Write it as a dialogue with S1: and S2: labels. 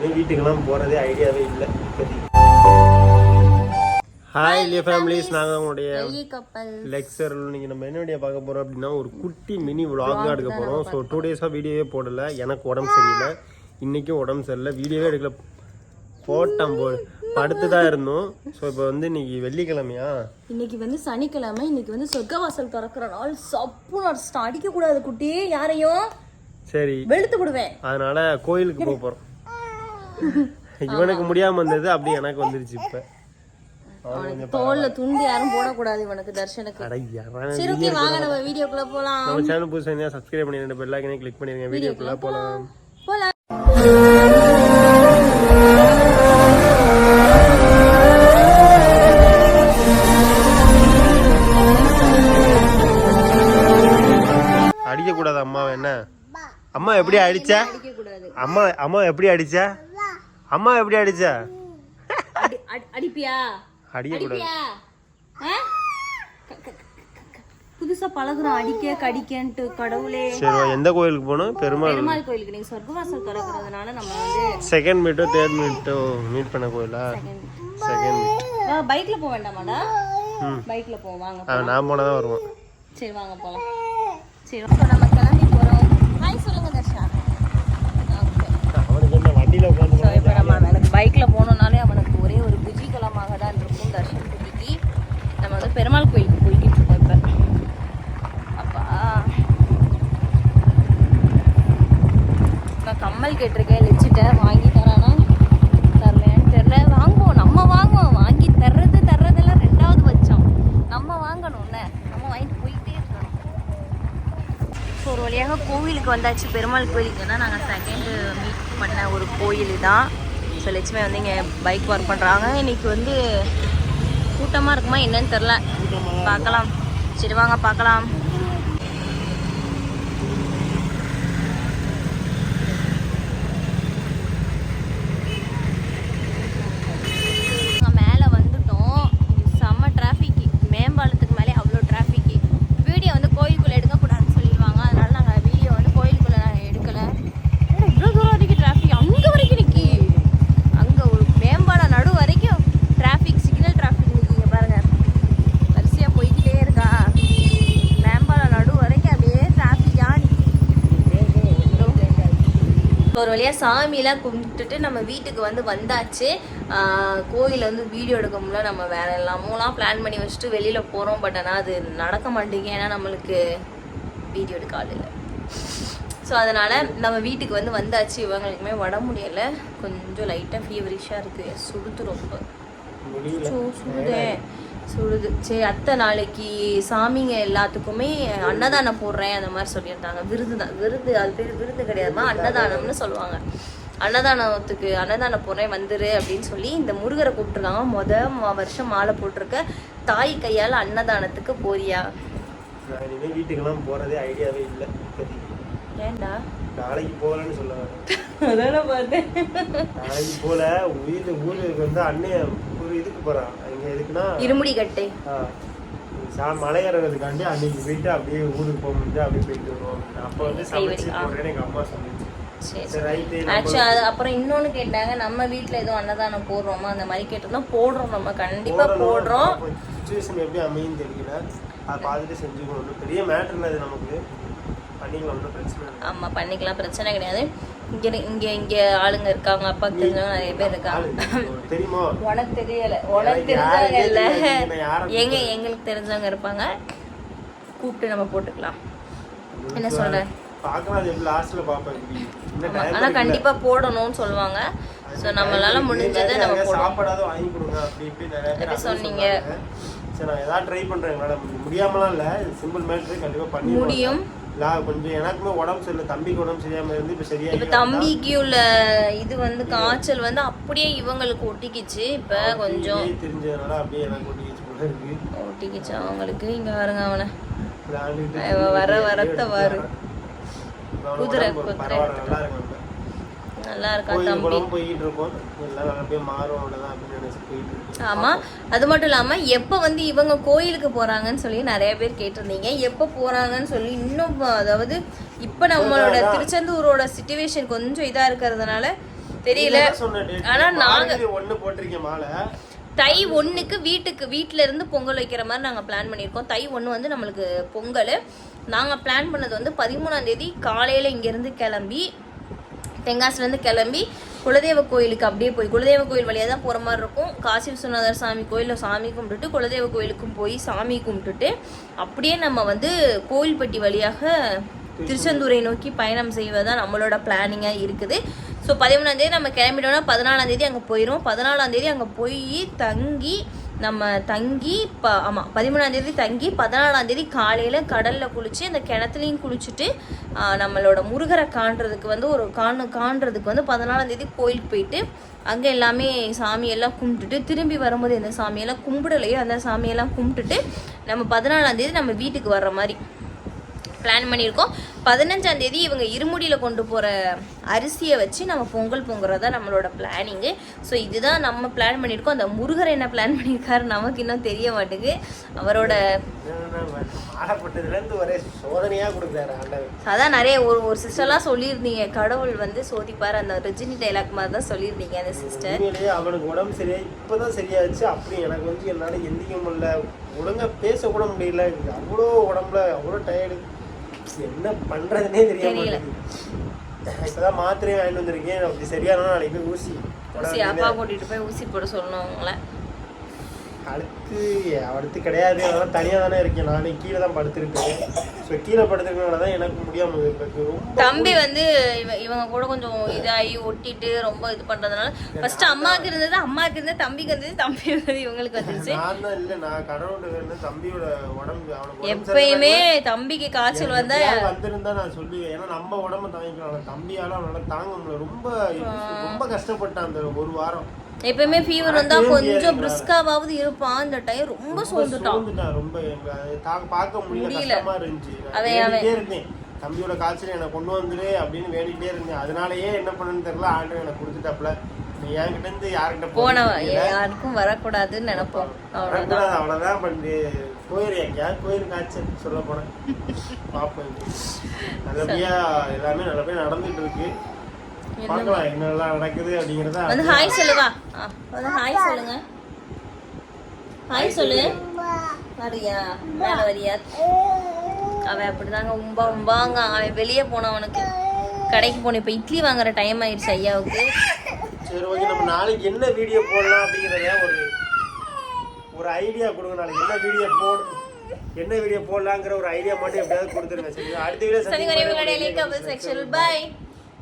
S1: இனிமேல் வீட்டுக்கெல்லாம் போகிறதே ஐடியாவே இல்லை. இப்போதைக்கு ஹாய் இல்லையா ஃபேமிலிஸ் நாங்கள் உங்களுடைய லெக்சர் நீங்கள் நம்ம என்ன வீடியோ பார்க்க போகிறோம் அப்படின்னா ஒரு குட்டி மினி தான் எடுக்க போகிறோம் ஸோ டூ டேஸாக வீடியோவே போடலை. எனக்கு உடம்பு சரியில்லை. இன்றைக்கும் உடம்பு சரியில்லை. வீடியோவே எடுக்கல. போட்டோம் போ படுத்து தான் இருந்தோம். ஸோ இப்போ வந்து இன்னைக்கு வெள்ளிக்கிழமையா?
S2: இன்னைக்கு வந்து சனிக்கிழமை. இன்னைக்கு வந்து சொர்க்கவாசல் திறக்கிற நாள். சப்பு அடிக்க கூடாது குட்டி. யாரையும்
S1: சரி.
S2: வெளுத்து விடுவேன்.
S1: அதனால கோயிலுக்கு போக போகிறோம் இவனுக்கு முடியாமல் வந்தது அப்படி எனக்கு வந்துருச்சு இப்போ.
S2: தோல்ல துண்டு யாரும் போடக்கூடாது இவனுக்கு தர்ஷனுக்கு.
S1: அடையா
S2: சரி ஓகே வாங்க நம்ம வீடியோக்குள்ள போலாம்.
S1: நம்ம சேனல் புதுசாக சப்ஸ்கிரைப் பண்ணி ரெண்டு பெல் ஐக்கனே கிளிக் பண்ணிருங்க. வீடியோக்குள்ள போகலாம்
S2: போலாம்.
S1: அடிக்க கூடாது அம்மாவை என்ன? அம்மா. எப்படி அடிச்ச? அம்மா அம்மா எப்படி அடிச்ச? அம்மா எப்படி அடிச்ச?
S2: அடி அடி- அடிப்பியா? க- புதுசா பழகுறோம் அடிக்க கடிக்கன்ட்டு கடவுளே.
S1: சரி எந்த கோயிலுக்கு போகணும்? பெருமாள்
S2: பெருமாள் கோயிலுக்கு. நீங்க சொர்க்கவாசல் திறக்கிறதுனால நம்ம வந்து
S1: செகண்ட் மீட்டோ தேர்ட் மீட்டோ மீட் பண்ண கோயிலா? செகண்ட் மீட்
S2: பைக்ல போக வேண்டாமாடா? பைக்ல போவோம் வாங்க
S1: நான் போனால் தான் வருவான்.
S2: சரி வாங்க போலாம். சரி நம்ம கிளம்பி போறோம் ஹாய் சொல்லுங்க தர்ஷா ஓகே
S1: அவனுக்கு என்ன வண்டியில் உட்காந்து
S2: ஸோ இப்போ நம்ம எனக்கு பைக்கில் போகணுன்னாலே அவனுக்கு ஒரே ஒரு குஜிகலமாக தான் இருக்கும் தர்ஷன் குட்டிக்கு நம்ம வந்து பெருமாள் கோயிலுக்கு போய்கிட்டு இருக்கோம் இப்போ அப்பா நான் கம்மல் கேட்டிருக்கேன் லிச்சிட்டேன் வாங்கி தரானா தரலையான்னு தெரில வாங்குவோம் நம்ம வாங்குவோம் வாங்கி தர்றது தர்றதெல்லாம் ரெண்டாவது பட்சம் நம்ம வாங்கணும்ல நம்ம வாங்கிட்டு போயிட்டே இருக்கணும் ஸோ ஒரு வழியாக கோவிலுக்கு வந்தாச்சு பெருமாள் கோயிலுக்கு தான் நாங்கள் செகண்டு மீட் பண்ண ஒரு கோயில் தான் ஸோ லட்சுமி வந்து இங்கே பைக் ஒர்க் பண்ணுறாங்க இன்னைக்கு வந்து கூட்டமாக இருக்குமா என்னன்னு தெரில பார்க்கலாம். சரி வாங்க பார்க்கலாம். ஒரு வழியாக சாமியெல்லாம் கும்பிட்டுட்டு நம்ம வீட்டுக்கு வந்து வந்தாச்சு. கோயிலில் வந்து வீடியோ எடுக்க முடியல நம்ம வேற எல்லாமோலாம் பிளான் பண்ணி வச்சுட்டு வெளியில் போகிறோம் பட் ஆனால் அது நடக்க மாட்டேங்குது. ஏன்னா நம்மளுக்கு வீடியோ எடுக்க ஆள் இல்லை. ஸோ அதனால் நம்ம வீட்டுக்கு வந்து வந்தாச்சு. இவங்களுக்குமே உடம்பு முடியலை. கொஞ்சம் லைட்டாக ஃபீவரிஷாக இருக்குது சுடுது ரொம்ப.
S1: முடியல.
S2: சோ, சுடுதே சரி அத்தை நாளைக்கு சாமிங்க எல்லாத்துக்குமே அன்னதானம் போடுறேன் அந்த மாதிரி சொல்லியிருந்தாங்க. விருது தான். விருது அது பேர் விருது கிடையாதுமா? அன்னதானம்னு சொல்லுவாங்க. அன்னதானத்துக்கு அன்னதானம் போடுறேன் வந்துரு அப்படின்னு சொல்லி இந்த முருகரை கூப்பிட்டுருக்காங்க. முத ம- வருஷம் மாலை போட்டிருக்க தாய் கையால் அன்னதானத்துக்கு போறியா?
S1: இனிமேல் வீட்டுக்கெல்லாம் போகிறதே ஐடியாவே இல்லை.
S2: ஏன்டா?
S1: நாளைக்கு போகலன்னு சொல்ல வரேன்
S2: அதான பார்த்தேன்.
S1: நாளைக்கு போல வீட்டு ஊருக்கு வந்து அண்ணன் ஒரு இதுக்கு போகிறான் எதுக்குன்னா
S2: இருமுடி கட்டை.
S1: ஆ, சா மலை ஏறதுக்காண்டி அன்னைக்கு போயிட்டு அப்படியே ஊருக்கு போக முடிஞ்சு அப்படியே போயிட்டு வருவோம். அப்போ வந்து சமைச்சு
S2: ஆ.
S1: போடுறேன்னு எங்கள் அம்மா சொல்லிச்சு.
S2: சரி
S1: சரி ரைட்டு
S2: ஆக்சுவலா அது அப்புறம் இன்னொன்னு கேட்டாங்க நம்ம வீட்ல எதுவும் அன்னதானம் போடுறோமா? அந்த மாதிரி கேட்டோம்னா போடுறோம் நம்ம கண்டிப்பா போடுறோம்.
S1: சுச்சுவேஷன் எப்படி அமையும் தெரியல. அதை பார்த்துட்டு செஞ்சுக்கணும். பெரிய அது நமக்கு. பண்ணிக்கலாம் ஒன்றும் பிரச்சனை
S2: பண்ணிக்கலாம் பிரச்சனை கிடையாது. இங்க இங்க இங்க ஆளுங்க இருக்காங்க அப்பாக்கு தெரிஞ்சவங்க நிறைய பேர் இருக்காங்க. உனக்கு தெரியல. உனக்கு தெரிஞ்சவங்க இல்ல. எங்க எங்களுக்கு தெரிஞ்சவங்க இருப்பாங்க. கூப்பிட்டு நம்ம போட்டுக்கலாம். என்ன சொல்ற? ஆனா. கண்டிப்பா போடணும்னு சொல்லுவாங்க. சோ நம்மளால முடிஞ்சதை நம்ம
S1: சாப்பாடாவது வாங்கி கொடுங்க அப்படி இப்படி நிறைய
S2: சொன்னீங்க?
S1: சரி நான் ஏதாவது ட்ரை பண்றேன் எங்களால் முடியாமலாம் இல்லை. சிம்பிள் மேட்ரு கண்டிப்பா பண்ணி
S2: முடியும்.
S1: கொஞ்சம் எனக்குமே உடம்பு சரியில்லை தம்பிக்கு உடம்பு சரியாம இருந்து இப்போ சரியா
S2: இப்ப தம்பிக்கு உள்ள இது வந்து காய்ச்சல் வந்து அப்படியே இவங்களுக்கு ஒட்டிக்கிச்சு இப்ப கொஞ்சம்
S1: தெரிஞ்சதுனால அப்படியே எனக்கு ஒட்டிக்கிச்சு போல இருக்கு.
S2: ஒட்டிக்கிச்சு அவங்களுக்கு? இங்க பாருங்க அவனை. வர வரத்த.
S1: அவனோட
S2: குதிரை, குதிரை
S1: நல்லா
S2: இருக்கா தம்பி?
S1: குளம் போய்கிட்டு இருக்கோம் எல்லாம் நல்லபடியா மாறும் அவ்வளோதான் அப்படின்னு நினைச்சு போயிட்டு இருக்கு
S2: ஆமா. அது மட்டும் இல்லாம எப்ப வந்து இவங்க கோயிலுக்கு போறாங்கன்னு சொல்லி நிறைய பேர் கேட்டிருந்தீங்க. எப்ப போறாங்கன்னு சொல்லி இன்னும் அதாவது இப்ப நம்மளோட திருச்செந்தூரோட சுச்சுவேஷன் கொஞ்சம் இதா இருக்கிறதுனால தெரியல.
S1: சொன்ன date.
S2: ஆனா நாங்க
S1: மார்கழி ஒண்ணு போட்டிருக்கேன் மாலை.
S2: தை ஒண்ணுக்கு வீட்டுக்கு வீட்ல இருந்து பொங்கல் வைக்கிற மாதிரி நாங்க பிளான் பண்ணியிருக்கோம். தை ஒண்ணு வந்து நம்மளுக்கு பொங்கல். நாங்க பிளான் பண்ணது வந்து பதிமூணாம் தேதி காலையில இங்க இருந்து கிளம்பி தென்காசிலேருந்து கிளம்பி குலதெய்வ கோயிலுக்கு அப்படியே போய் குலதெய்வ கோயில் வழியாக தான் போகிற மாதிரி இருக்கும். காசி விஸ்வநாதர் சாமி கோயிலில் சாமி கும்பிட்டுட்டு குலதெய்வ கோயிலுக்கும் போய் சாமி கும்பிட்டுட்டு அப்படியே நம்ம வந்து கோயில்பட்டி வழியாக திருச்செந்தூரை நோக்கி பயணம் செய்வதான் நம்மளோட பிளானிங்காக இருக்குது. ஸோ பதிமூணாம் தேதி நம்ம கிளம்பிட்டோம்னா பதினாலாம் தேதி அங்கே போயிடும் பதினாலாம் தேதி அங்கே போய் தங்கி நம்ம தங்கி ப ஆமாம் பதிமூணாம் தேதி தங்கி பதினாலாம் தேதி காலையில் கடலில் குளித்து அந்த கிணத்துலையும் குளிச்சுட்டு நம்மளோட முருகரை காண்றதுக்கு வந்து ஒரு காணு காண்றதுக்கு வந்து பதினாலாம் தேதி கோயிலுக்கு போயிட்டு அங்கே எல்லாமே சாமியெல்லாம் கும்பிட்டுட்டு திரும்பி வரும்போது எந்த சாமியெல்லாம் கும்பிடலையோ அந்த சாமியெல்லாம் கும்பிட்டுட்டு நம்ம பதினாலாம் தேதி நம்ம வீட்டுக்கு வர்ற மாதிரி. பிளான் பண்ணியிருக்கோம். பதினஞ்சாம் தேதி இவங்க இருமுடியில் கொண்டு போகிற அரிசியை வச்சு நம்ம பொங்கல் பொங்குறது தான் நம்மளோட பிளானிங்கு ஸோ இதுதான் நம்ம பிளான் பண்ணியிருக்கோம். அந்த முருகர் என்ன பிளான் பண்ணியிருக்காரு நமக்கு இன்னும் தெரிய மாட்டேங்குது. அவரோட அதான் நிறைய ஒரு ஒரு சிஸ்டர்லாம் சொல்லியிருந்தீங்க. கடவுள் வந்து சோதிப்பார். அந்த ரஜினி டைலாக் மாதிரி தான் சொல்லியிருந்தீங்க அந்த சிஸ்டர்
S1: அவனுக்கு உடம்பு சரியா இப்பதான் சரியாச்சு அப்படி எனக்கு வந்து என்னால எந்திக்க முடியல ஒழுங்கா பேச கூட முடியல அவ்வளோ உடம்புல அவ்வளோ டயர்டு என்ன பண்றதுனே தெரிய. மாட்டேங்குது இப்பதான் மாத்திரையும் வாங்கிட்டு வந்திருக்கேன். அப்படி சரியான நாளைக்கு போய் ஊசி
S2: ஊசி அப்பா கூட்டிகிட்டு போய் ஊசி போட சொல்லணும் அவங்கள.
S1: அடுத்து அடுத்து கிடையாது. அதெல்லாம் தனியா தானே இருக்கேன் நானே கீழே தான் படுத்திருக்கேன் ஸோ கீழே படுத்திருக்கனால தான் எனக்கு முடியாம இருக்கு.
S2: தம்பி வந்து இவ இவங்க கூட கொஞ்சம் இதாகி ஒட்டிட்டு ரொம்ப இது பண்றதுனால ஃபர்ஸ்ட் அம்மாவுக்கு இருந்தது அம்மாவுக்கு இருந்தது தம்பிக்கு இருந்தது தம்பி இருந்தது இவங்களுக்கு வந்துருச்சு.
S1: நான் தான் இல்ல. நான் வேண்டினது தம்பியோட உடம்பு அவனுக்கு
S2: எப்பயுமே தம்பிக்கு காய்ச்சல் வந்தா
S1: வந்திருந்தா நான் சொல்லுவேன். ஏன்னா நம்ம உடம்ப தாங்கிக்கலாம் தம்பியால அவனால தாங்க முடியல. ரொம்ப ரொம்ப கஷ்டப்பட்டான் அந்த ஒரு வாரம்.
S2: எப்பயுமே ஃபீவர் வந்தா கொஞ்சம் பிரிஸ்காவாவது இருப்பான். இந்த டைம் ரொம்ப சோர்ந்துட்டான்.
S1: ரொம்ப பார்க்க முடியல.
S2: அவன்.
S1: இருந்தேன். தம்பியோட காய்ச்சல் எனக்கு கொண்டு வந்துரு அப்படின்னு வேண்டிட்டே இருந்தேன். அதனாலயே என்ன பண்ணுன்னு தெரியல. ஆண்டு எனக்கு கொடுத்துட்டாப்ல என்கிட்ட இருந்து யார்கிட்ட
S2: போன
S1: போன
S2: யாருக்கும் வரக்கூடாதுன்னு நினைப்போம். அவ்வளவுதான்.
S1: அவ்வளவுதான். பண்ணி கோயில் எங்கேயாவது கோயில் காய்ச்சல் சொல்ல போனேன் பார்ப்போம் நல்லபடியா எல்லாமே நல்லபடியா நடந்துட்டு இருக்கு. பார்க்கலாம் என்னெல்லாம் நடக்குது அப்படிங்கிறத
S2: வந்து ஹாய் சொல்லுவா. வந்து ஹாய் சொல்லுங்க. ஹாய் சொல்லு. வரியா மேல வரியா? அவன் அப்படிதாங்க உம்பா உம்பாங்க. அவன் வெளியே போனவனுக்கு கடைக்கு போன இப்போ இட்லி வாங்குற டைம் ஆயிடுச்சு ஐயாவுக்கு.
S1: சரி ஓகே நம்ம நாளைக்கு என்ன வீடியோ போடலாம் அப்படிங்கிறத ஒரு ஒரு ஐடியா கொடுங்க நாளைக்கு. என்ன வீடியோ போடு என்ன வீடியோ போடலாங்கிற ஒரு ஐடியா மட்டும் எப்படியாவது கொடுத்துருங்க சரி அடுத்த வீடியோ
S2: சரி
S1: சந்திக்கும்